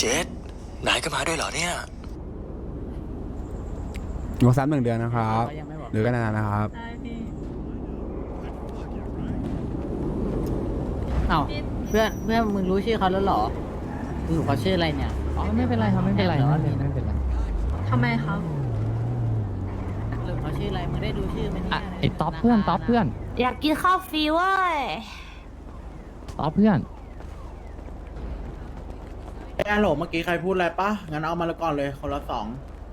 เจษนายก็มาด้วยเหรอเนี่ยงดซ้ำหนึ่งเดือนนะครับเขายังไม่บอก หรือก็นานๆนะครับ ได้พี่เอ้าเพื่อนเพื่อนมึงรู้ชื่อเขาแล้วเหรอมึงรู้เขาชื่ออะไรเนี่ยอ๋อไม่เป็นไรครับไม่เป็นไรแอบเหรอไม่เป็นไรไม่เป็นไรทำไมครับ หรือเขาชื่ออะไรมึงได้ดูชื่อไหมเนี่อะยไอ้ท็อปเพื่อนท็อปเพื่อนอยากกินข้าวฟรีเว้ย ท็อปเพื่อน ไอ้ฮัลโหลเมื่อกี้ใครพูดอะไรปะงั้นเอามาละก่อนเลยคนละสอง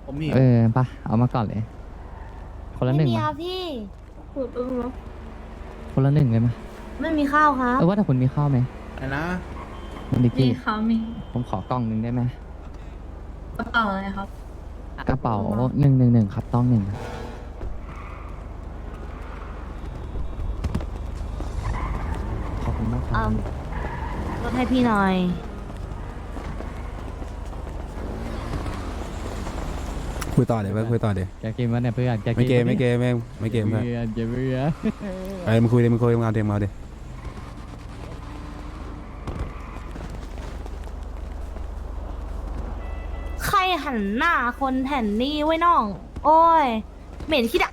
ผมหิวเออปะเอามาก่อนเลย คนละหไม่นึ่งมีมาครับพี่พูดเออคนละหนึ่งเลยมาไม่มีข้าวครับเออว่าแต่คุณมีข้าวไหมอะไรนะคุณดิกมีกี้ครับมีผมขอกล่องหนึ่งได้ไหมกระเป๋าอะไรครับ กระเป๋าหนึ่งหนึ่งหนึ่งครับต้องหนึ่งขอบคุณมากคอืรับมลดให้พี่หน่อย คุยต่อเดี๋ยวเพื่อนคุยต่อเดี๋ยวแกกินวะเนี่ยเพื่อนแกไม่เกมวะไม่นี่ยเกมไม่ไม่เกมเพื่อนเพื่อนเกมเพื่อนเอ้ยมึงคุยดิมึงคุยมึงเอาเดี๋ยวมึงเอาเดี๋ยวใครหันหน้าคนแผ่นนี่ไว้น้อง โอ้ย เหม็นขี้ดะ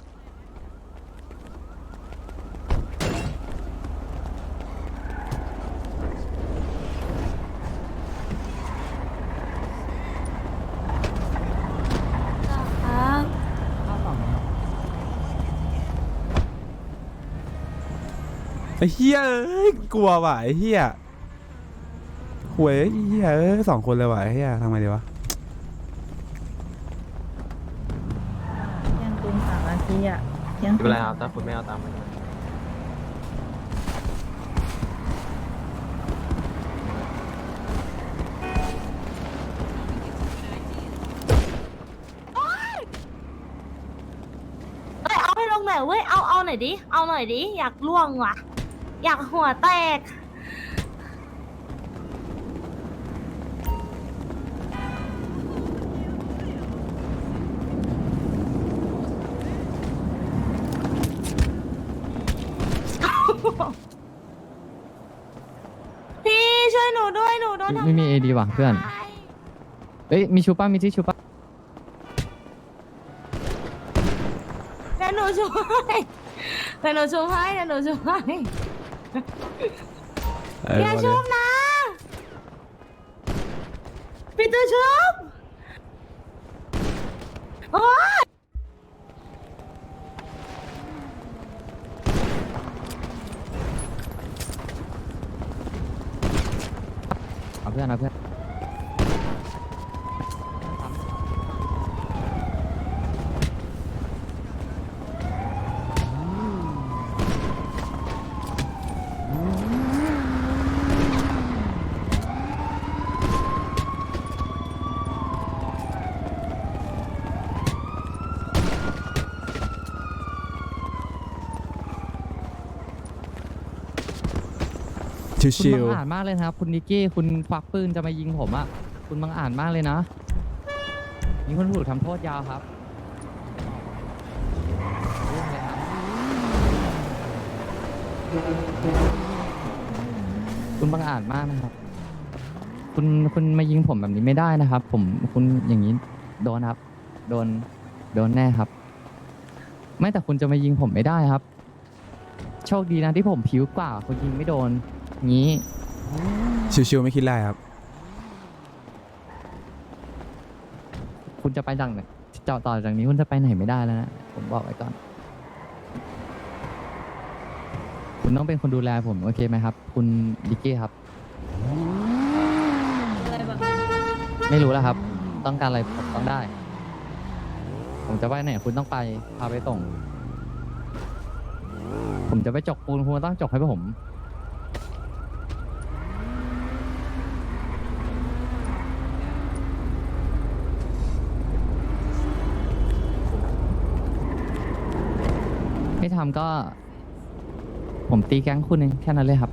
เหี้ยเอ้ยกลัวว่ะไอ้เหี้ยหวยไอ้เหี้ยเอ้ยสองคนเลยว่ะไอ้เหี้ยทำไงดีวะยังคืนสามนาทีอะยังไม่เป็นไรครับถ้าคุณไม่เอาตามมาเอ้ยเอาให้ลงหน่อยเว้ยเอาเอาหน่อยดิเอาหน่อยดิอยากล่วงว่ะ อยากหัวแตก พี่ช่วยหนูด้วยหนูโดนทำไม่มีเอดีว่ะเพื่อน ร้าย เอ้ยมีชูป้ามีที่ชูป้าเดี๋ยวหนูช่วยเดี๋ยวหนูช่วยเดี๋ยวหนูช่วย เอ้ยอย่าว่าชุเลยบนะปีเตอร์ชุบโอ๊ย เอาเพื่อนเอาเพื่อน คุณชิวบังอาจมากเลยนะครับ คุณนิกกี้คุณควักปืนจะมายิงผมอะคุณบังอาจมากเลยนะมีคนถูกทำโทษยาวครับเรื่องเลยครับคุณบังอาจมากนะครับ คุณคุณมายิงผมแบบนี้ไม่ได้นะครับ ผมคุณอย่างนี้โดนครับ โดนโดนแน่ครับ ไม่แต่คุณจะมายิงผมไม่ได้ครับ โชคดีนะที่ผมผิวกว่าคุณยิงไม่โดน งี้ๆชิวๆไม่คิดไรครับ คุณจะไปจากไหนเจาะต่อจากนี้คุณจะไปไหนไม่ได้แล้วนะ ผมบอกไว้ก่อน คุณต้องเป็นคนดูแลผมโอเคไหมครับ คุณดิกกี้ครับ อะไรแบบไม่รู้แล้วครับ ต้องการอะไรผมต้องได้ ผมจะไปไหนคุณต้องไปพาไปส่ง ผมจะไปจกปูนคุณต้องจกให้ผม ไม่ทำก็ ผมตีแก๊งคุณเองแค่นั้นเลยครับ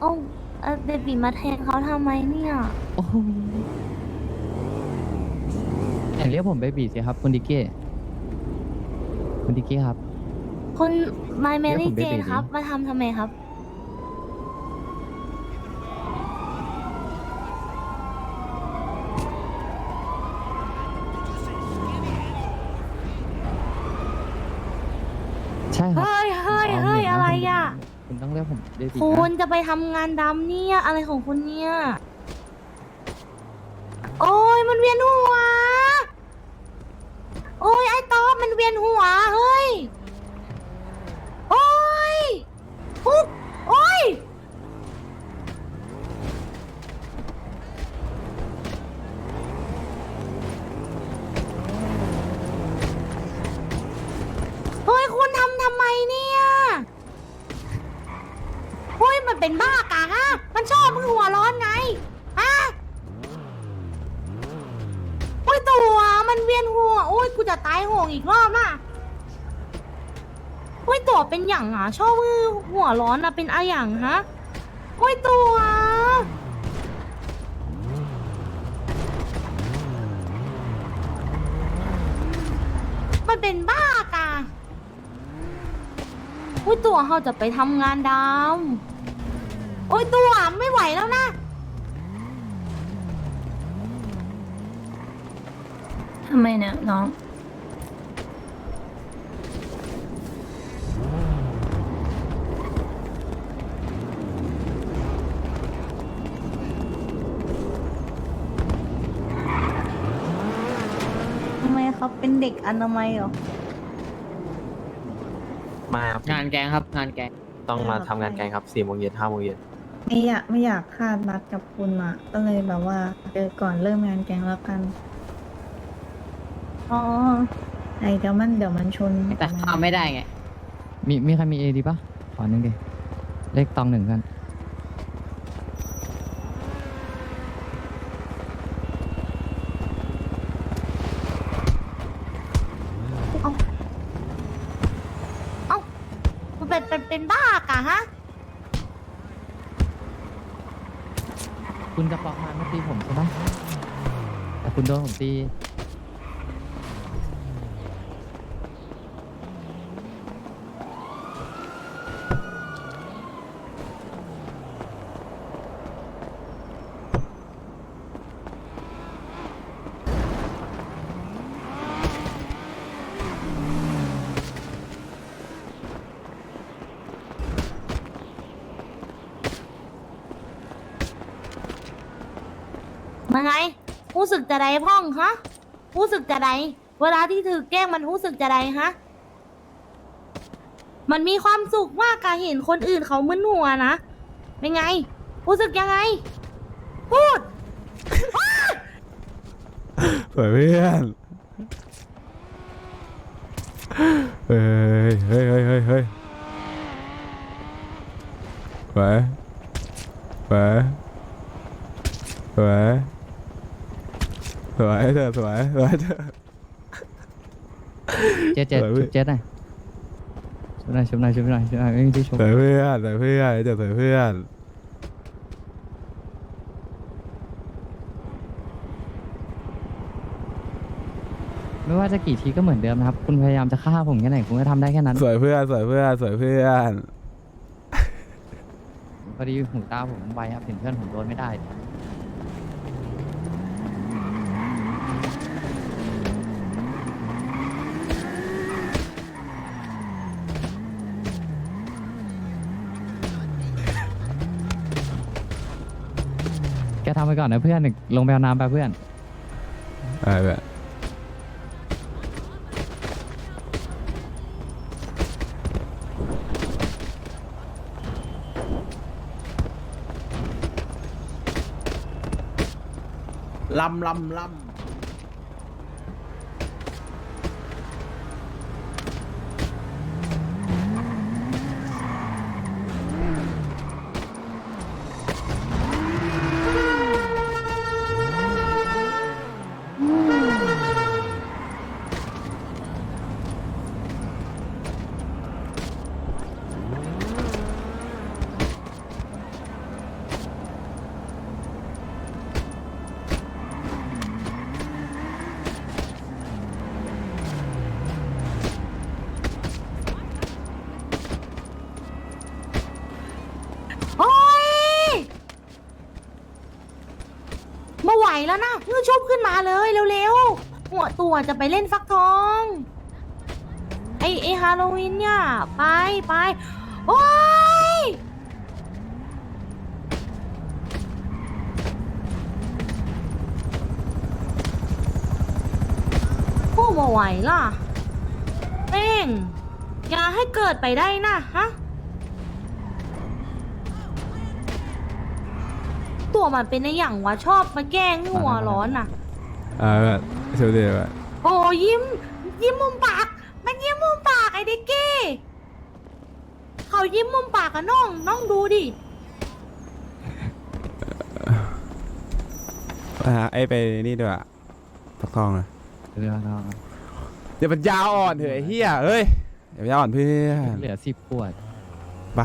โอ้าเอ่อเบบีมาแทงเขาทำไมเนี่ย โอ้โหอย่าเรียกผมเบบีสิครับ คุณดิกกี้คุณดิกกี้ครับ คุณไมเมเรีลี่ยกผมเจเบบีนครับ มาทำทำไมครับ ได้ครับ เฮ้ยเฮ้ยอาเฮ้ยหนึ่งนอะไรคุณอะคุณต้องเรียกผมเดบิคุณจะไปทำงานดำเนี่ย อะไรของคุณเนี่ย โอ้ยมันเวียนหัว โอ้ยไอ้ต๊อบมันเวียนหัว เฮ้ย โอ้ยปุ๊บโอ้ย เฮ้ย คุณทำทำไมเนี่ยเฮ้ย มันเป็นบ้ากะฮะ มันชอบมึงหัวร้อนไง ฮะโอ้ยตัว มันเวียนหัวโอ้ยกูจะตายโหงอีกรอบน่ะโอ้ยตัวเป็นอย่างอะชอบมือหัวร้อนอะเป็นอะอย่างฮะโอ้ยตัวมันเป็นบ้ากะโอ้ยตัวเขาจะไปทำงานดำโอ้ยตัวไม่ไหวแล้วนะำไมเนี่ยน้อง ทำไมเขาเป็นเด็กอนามัยเหรอ มาครับงานแกงครับ งานแกงต้องมาทำงานแกงครับสี่โมงเย็นห้าโมงเย็นไม่อยากไม่อยากพลาดนัดกับคุณอะก็เลยแบบว่าเจอก่อนเริ่มงานแกงแล้วกัน อ๋อไอ้เดี๋ยวมันเดี๋ยวมันชนแต่ข้ามไม่ได้ไง มีมีใครมีเอดีปะขอหนึ่งดิ เลขตองหนึ่งกันมันเป็นเป็นเป็นบ้ากะฮะ คุณจะปอกมามาตีผมใช่ปะแต่คุณโดนผมตี มาไงรู้สึกจะใดพ่องฮะรู้สึกจะใดเวลาที่ถือแกล้งมันรู้สึกจะใดฮะ มันมีความสุขมากการเห็นคนอื่นเขามึนหัวนะเป็นไง รู้สึกยังไง พูดสวยเพื่อนเฮ้ยเฮ้ยเฮ้ยเฮ้ยเฮ้ยสวยสวย สวยเธอสวยสวยเธอ เจ็ดเจ็ดสวยเว้ชุยบเจ็ดหน่อยชุบหน่อยชุบหน่อยชุบหน่อยชุบหน่อยไม่มีที่ชุบสวยเพื่อนสวยเพื่อนเธอสวยเพื่อนไม่ว่าจะกี่ทีก็เหมือนเดิมนะครับคุณพยายามจะฆ่าผมแค่ไหนคุณก็ทำได้แค่นั้น สวยเพื่อนสวยเพื่อนสวยเพื่อนพอดีหูตาผมไวครับเห็นเพื่อนผมโดนไม่ได้ แกทำไปก่อนนะเพื่อนลงไปเอาน้ำไปเพื่อนอะไรแบบลำลำลำ โอ้ยมาไหว แล้วนะเงือชุบขึ้นมาเลยเร็วๆหัวตัวจะไปเล่นฟักทอง ไอไอฮาโลวีนเนี่ยไปไปโอ้ยพูดมาไหวล่ะเป้งอย่าให้เกิดไปได้นะฮะ ตัวมันเป็นในอย่างวะชอบมาแกล้งหัวร้อนน่ะ อ่าแบบเชียวเดียวแบบโอ้ยิ้ม ยิ้มมุมปาก มันยิ้มมุมปากไอ้เด็กเก้เขายิ้มมุมปากอะน้องน้องดูดิอ่าไอ้ไปนี่ด้วยอะตักทองอะเรือเราอย่าปัญญาอ่อนเถอะไอ้เหี้ยเอ้ยอย่าปัญญาอ่อนเพื่อนเหลือสิบขวด ไป